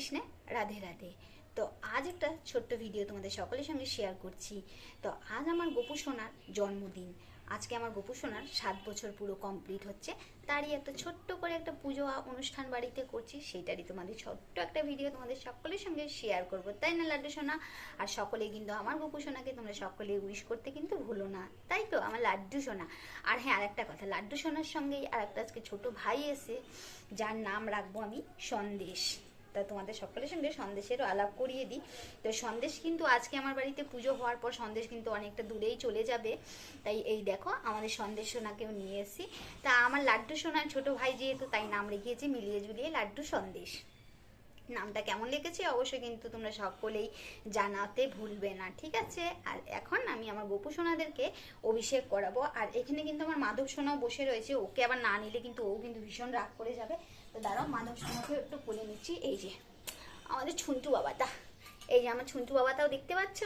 কৃষ্ণে রাধে রাধে। তো আজ একটা ছোট্ট ভিডিও তোমাদের সকলের সঙ্গে শেয়ার করছি। তো আজ আমার গোপু সোনার জন্মদিন। আজকে আমার গোপু সোনার সাত বছর পুরো কমপ্লিট হচ্ছে। তারই একটা ছোট্ট করে একটা পুজো অনুষ্ঠান বাড়িতে করছি। সেইটারই তোমাদের ছোট্ট একটা ভিডিও তোমাদের সকলের সঙ্গে শেয়ার করব। তাই না, লাড্ডু সোনা? আর সকলে কিন্তু আমার গোপু সোনাকে তোমরা সকলে উইশ করতে কিন্তু ভুলো না। তাই তো? আমার লাড্ডু সোনা। আর হ্যাঁ আর একটা কথা। লাড্ডু সোনার সঙ্গেই আর একটা আজকে ছোট ভাই এসে, যার নাম রাখব আমি সন্দেশ। তা তোমাদের সকলের সঙ্গে সন্দেশেরও আলাপ করিয়ে দিই। তো সন্দেশ কিন্তু আজকে আমার বাড়িতে পুজো হওয়ার পর সন্দেশ কিন্তু অনেকটা দূরেই চলে যাবে। তাই এই দেখো, আমাদের সন্দেশ সোনাকেও নিয়ে এসেছি। তা আমার লাড্ডু সোনার ছোট ভাই যেহেতু, তাই নাম রেখেছি মিলিয়ে ঝুলিয়ে লাড্ডু সন্দেশ। নামটা কেমন লিখেছি অবশ্যই কিন্তু তোমরা সকলেই জানাতে ভুলবে না, ঠিক আছে? আর এখন আমি আমার গোপু সোনাদেরকে অভিষেক করাবো। আর এখানে কিন্তু আমার মাধব সোনাও বসে রয়েছে, ওকে আবার না নিলে কিন্তু ও কিন্তু ভীষণ রাগ করে যাবে। তো দাঁড়াও মাধব সোনাকে একটু কোলে নিচ্ছি। এই যে আমাদের ছুন্টু বাবাটা। এই যে আমার ছুন্টু বাবাটাও দেখতে পাচ্ছ?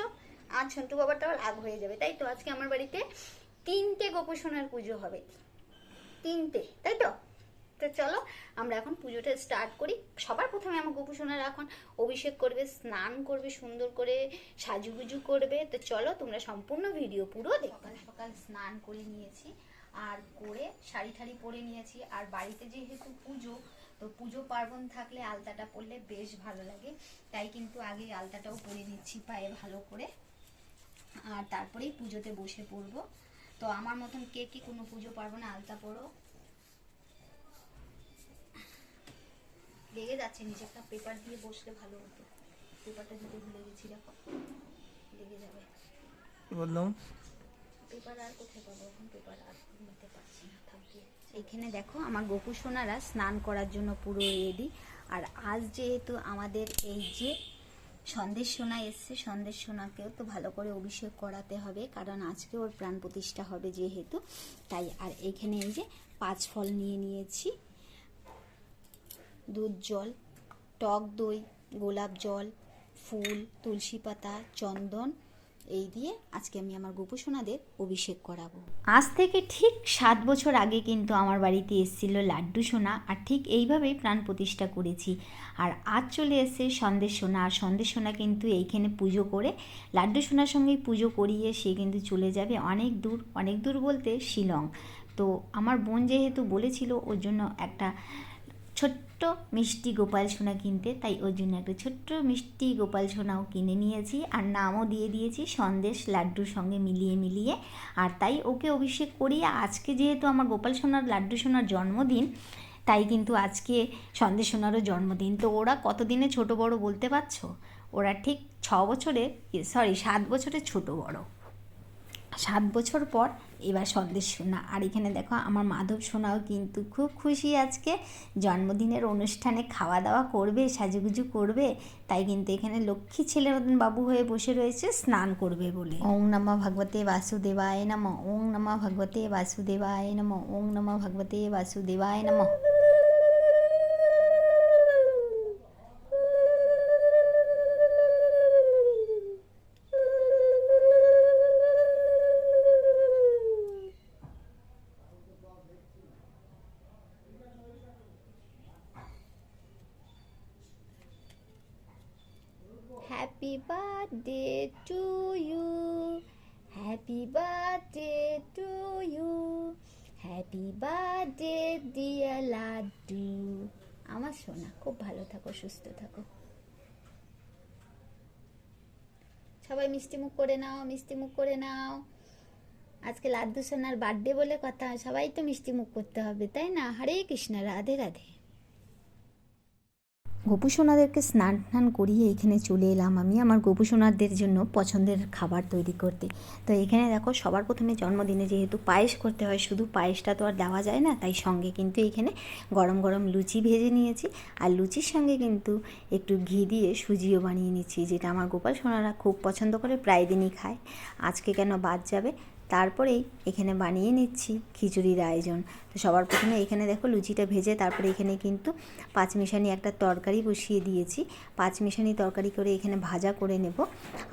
আর ছুন্টু বাবাটাও রাগ হয়ে যাবে তাই তো? আজকে আমার বাড়িতে তিনটে গোপু সোনার পুজো হবে। তিনটে তাই তো? তো চলো আমরা এখন পুজোটা স্টার্ট করি। সবার প্রথমে আমার গোপুসোনারা এখন অভিষেক করবে স্নান করবে সুন্দর করে সাজুগুজু করবে। তো চলো তোমরা সম্পূর্ণ ভিডিও পুরো দেখবে সকাল স্নান করে নিয়েছি। আর করে শাড়ি ঠাড়ি পরে নিয়েছি। আর বাড়িতে যেহেতু পুজো, তো পুজো পার্বণ থাকলে আলতাটা পরলে বেশ ভালো লাগে। তাই কিন্তু আগে আলতাটাও পরে নিচ্ছি পায়ে ভালো করে। আর তারপরেই পুজোতে বসে পড়ব। তো আমার মতন কে কি কোনো পুজো পার্বণে আলতা পরো? লেগে যাচ্ছে, নিচে একটা পেপার দিয়ে বসলে ভালো হতো। পেপারটা দিতে ভুলে গেছি, দেখো। লেগে যাবে। বললাম এখানে দেখো, আমার গোপু সোনারা স্নান করার জন্য পুরো রেডি আর আজ যেহেতু আমাদের এই যে সন্দেশ সোনা এসছে, সন্দেশ সোনাকেও তো ভালো করে অভিষেক করাতে হবে, কারণ আজকে ওর প্রাণ প্রতিষ্ঠা হবে যেহেতু। তাই আর এখানে এই যে পাঁচ ফল নিয়ে নিয়েছি। দুধ, জল, টক দই, গোলাপ জল, ফুল, তুলসী পাতা, চন্দন এই দিয়ে আজকে আমি আমার গোপু সোনাদের অভিষেক করাবো। আজ থেকে ঠিক সাত বছর আগে কিন্তু আমার বাড়িতে এসেছিল লাড্ডু সোনা আর ঠিক এইভাবেই প্রাণ প্রতিষ্ঠা করেছি। আর আজ চলে এসেছে সন্দেশ সোনা। আর সন্দেশ সোনা কিন্তু এইখানে পুজো করে, লাড্ডু সোনার সঙ্গেই পুজো করিয়ে সে কিন্তু চলে যাবে অনেক দূর অনেক দূর বলতে শিলং। তো আমার বোন যেহেতু বলেছিল ওর জন্য একটা ছোট্ট মিষ্টি গোপাল সোনা কিনতে, তাই ওর জন্য একটা ছোট্ট মিষ্টি গোপাল সোনাও কিনে নিয়েছি আর নামও দিয়ে দিয়েছি সন্দেশ লাড্ডুর সঙ্গে মিলিয়ে মিলিয়ে। আর তাই ওকে অভিষেক করিয়ে আজকে যেহেতু আমার গোপাল সোনার লাড্ডু সোনার জন্মদিন, তাই কিন্তু আজকে সন্দেশ সোনারও জন্মদিন। তো ওরা কতদিনে ছোট বড় বলতে পারছ? ওরা ঠিক ছ বছরে সরি সাত বছরে ছোট বড়। সাত বছর পর এবার সন্দেশ সোনা আর এখানে দেখো, আমার মাধব সোনাও কিন্তু খুব খুশি আজকে। জন্মদিনের অনুষ্ঠানে খাওয়া দাওয়া করবে, সাজুগুজু করবে। তাই কিন্তু এখানে লক্ষ্মী ছেলের মতন বাবু হয়ে বসে রয়েছে, স্নান করবে বলে। ওং নমা ভগবতে বাসুদেবায় নম। ওং নমা ভগবতে বাসুদেবায় নম। ওং নমা ভগবতে বাসুদেবায় নমঃ। Birthday to you. Happy birthday to you. Happy birthday, dear laddu আমার সোনা, খুব ভালো থাকো, সুস্থ থাকো। সবাই মিষ্টি মুখ করে নাও, মিষ্টি মুখ করে নাও। আজকে লাড্ডু সোনার বার্থডে বলে কথা, সবাই তো মিষ্টি মুখ করতে হবে, তাই না? হরে কৃষ্ণ, রাধে রাধে। গোপু সোনাদেরকে স্নান টান করিয়ে এখানে চলে এলাম আমি আমার গোপু সোনাদের জন্য পছন্দের খাবার তৈরি করতে। তো এখানে দেখো সবার প্রথমে জন্মদিনে যেহেতু পায়েস করতে হয়, শুধু পায়েসটা তো আর দেওয়া যায় না, তাই সঙ্গে কিন্তু এখানে গরম গরম লুচি ভেজে নিয়েছি। আর লুচির সঙ্গে কিন্তু একটু ঘি দিয়ে সুজিও বানিয়ে নিচ্ছি, যেটা আমার গোপাল সোনারা খুব পছন্দ করে, প্রায় দিনই খায়। আজকে কেন বাদ যাবে? তারপরেই এখানে বানিয়ে নিচ্ছি খিচুড়ির আয়োজন। তো সবার প্রথমে এখানে দেখো লুচিটা ভেজে তারপরে এখানে কিন্তু পাঁচমিশানি একটা তরকারি বসিয়ে দিয়েছি। পাঁচমিশানি তরকারি করে এখানে ভাজা করে নেব।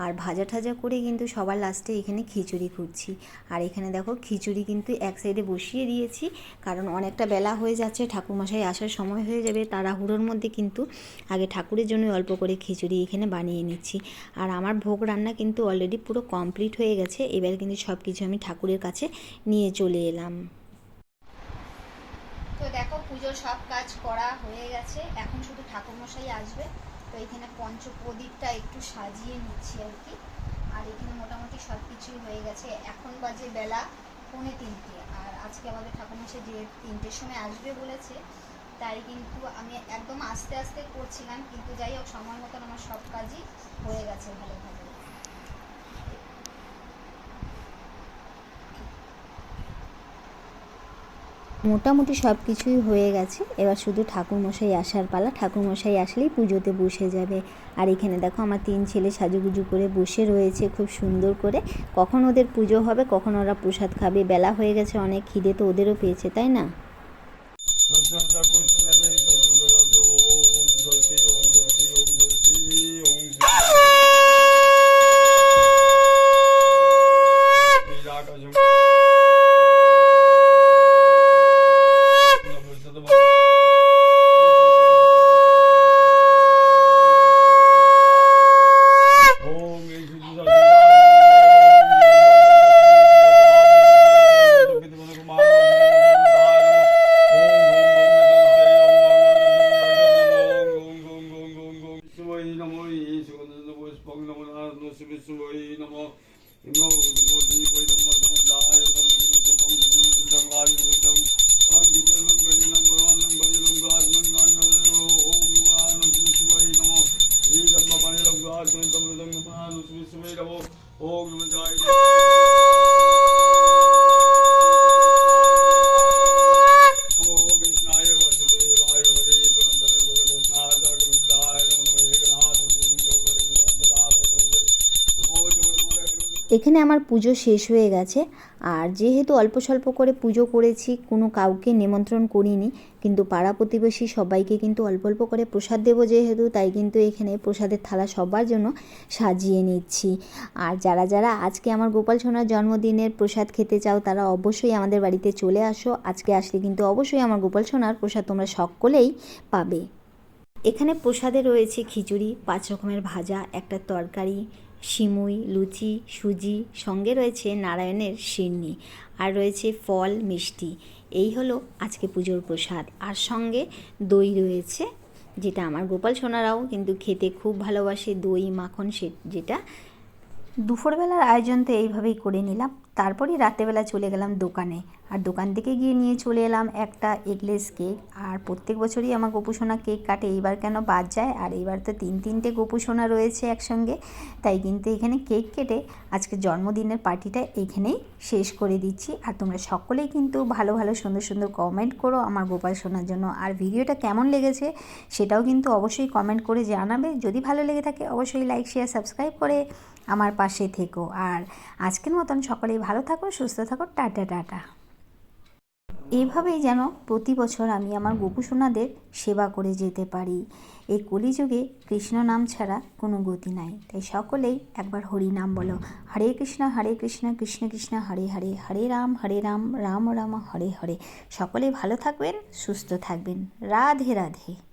আর ভাজা ঠাজা করে কিন্তু সবার লাস্টে এখানে খিচুড়ি খুঁজছি আর এখানে দেখো খিচুড়ি কিন্তু এক সাইডে বসিয়ে দিয়েছি। কারণ অনেকটা বেলা হয়ে যাচ্ছে, ঠাকুরমশাই আসার সময় হয়ে যাবে, তাড়াহুড়োর মধ্যে কিন্তু আগে ঠাকুরের জন্য অল্প করে খিচুড়ি এখানে বানিয়ে নিচ্ছি। আর আমার ভোগ রান্না কিন্তু অলরেডি পুরো কমপ্লিট হয়ে গেছে। এবার কিন্তু সব কিছু আমি ঠাকুরের কাছে নিয়ে চলে এলাম। তো দেখো পুজোর সব কাজ করা হয়ে গেছে। এখন শুধু ঠাকুরমশাই আসবে। তো এখানে পঞ্চপ্রদীপটা একটু সাজিয়ে নিচ্ছি আর কি। আর এখানে মোটামুটি সব কিছুই হয়ে গেছে। এখন বাজে বেলা পৌনে তিনটে। আর আজকে আমাদের ঠাকুরমশাই যে তিনটের সময় আসবে বলেছে, তাই কিন্তু আমি একদম আস্তে আস্তে করছিলাম, কিন্তু যাই হোক, সময় মতন আমার সব কাজই হয়ে গেছে ভালোভাবে। মোটামুটি সব কিছুই হয়ে গেছে। এবার শুধু ঠাকুরমশাই আসার পালা। ঠাকুরমশাই আসলেই পুজোতে বসে যাবে। আর এখানে দেখো আমার তিন ছেলে সাজুগুজু করে বসে রয়েছে খুব সুন্দর করে। কখন ওদের পুজো হবে, কখন ওরা প্রসাদ খাবে, বেলা হয়ে গেছে, অনেক খিদে তো ওদেরও পেয়েছে, তাই না? श्री विष्णु नमो नमो नमो जी कोई नमो समुदाय नमो नमो नमो विदम वायु विदम ओम विदम भजनम भगवानम भजनम गाजनम गाजनम ओम नमः श्री शिवाय नमो श्री ब्रह्म भजनम गाजनम तमृदम नमः श्री शिवाय नमो ओम नमः जाय এখানে আমার পুজো শেষ হয়ে গেছে। আর যেহেতু অল্প স্বল্প করে পুজো করেছি, কোনো কাউকে নিমন্ত্রণ করিনি, কিন্তু পাড়া প্রতিবেশী সবাইকে কিন্তু অল্প অল্প করে প্রসাদ দেবো যেহেতু, তাই কিন্তু এখানে প্রসাদের থালা সবার জন্য সাজিয়ে নিচ্ছি। আর যারা যারা আজকে আমার গোপাল সোনার জন্মদিনের প্রসাদ খেতে চাও, তারা অবশ্যই আমাদের বাড়িতে চলে আসো। আজকে আসলে কিন্তু অবশ্যই আমার গোপাল সোনার প্রসাদ তোমরা সকলেই পাবে। এখানে প্রসাদে রয়েছে খিচুড়ি, পাঁচ রকমের ভাজা, একটা তরকারি সিমুই লুচি, সুজি, সঙ্গে রয়েছে নারায়ণের সিন্নি আর রয়েছে ফল, মিষ্টি। এই হলো আজকে পুজোর প্রসাদ। আর সঙ্গে দই রয়েছে, যেটা আমার গোপাল সোনারাও কিন্তু খেতে খুব ভালোবাসে, দই, মাখন সে যেটা। দুপুরবেলার আয়োজন তো এইভাবেই করে নিলাম। তারপরেই রাত্রেবেলা চলে গেলাম দোকানে। আর দোকান থেকে গিয়ে নিয়ে চলে এলাম একটা এগলেস কেক আর প্রত্যেক বছরই আমার গোপুসোনা কেক কাটে। এইবার কেন বাদ যায়? আর এইবার তো তিন তিনটে গোপুসোনা রয়েছে একসঙ্গে। তাই কিন্তু এখানে কেক কেটে আজকে জন্মদিনের পার্টিটা এখানেই শেষ করে দিচ্ছি। আর তোমরা সকলেই কিন্তু ভালো ভালো, সুন্দর সুন্দর কমেন্ট করো আমার গোপাল সোনার জন্য। আর ভিডিওটা কেমন লেগেছে সেটাও কিন্তু অবশ্যই কমেন্ট করে জানাবে। যদি ভালো লেগে থাকে অবশ্যই লাইক শেয়ার সাবস্ক্রাইব করে আমার পাশে থেকো। আর আজকের মতন সকলেই ভালো থাকো, সুস্থ থাকো। Tata tata. এইভাবেই যেন প্রতি বছর আমি আমার গোপুসোনাদের সেবা করে যেতে পারি। এই কলিযুগে কৃষ্ণ নাম ছাড়া কোনো গতি নাই। তাই সকলেই একবার হরি নাম বলো। হরে কৃষ্ণ হরে কৃষ্ণ কৃষ্ণ কৃষ্ণ হরে হরে হরে রাম হরে রাম রাম রাম হরে হরে। সকলে ভালো থাকবেন সুস্থ থাকবেন। রাধে রাধে।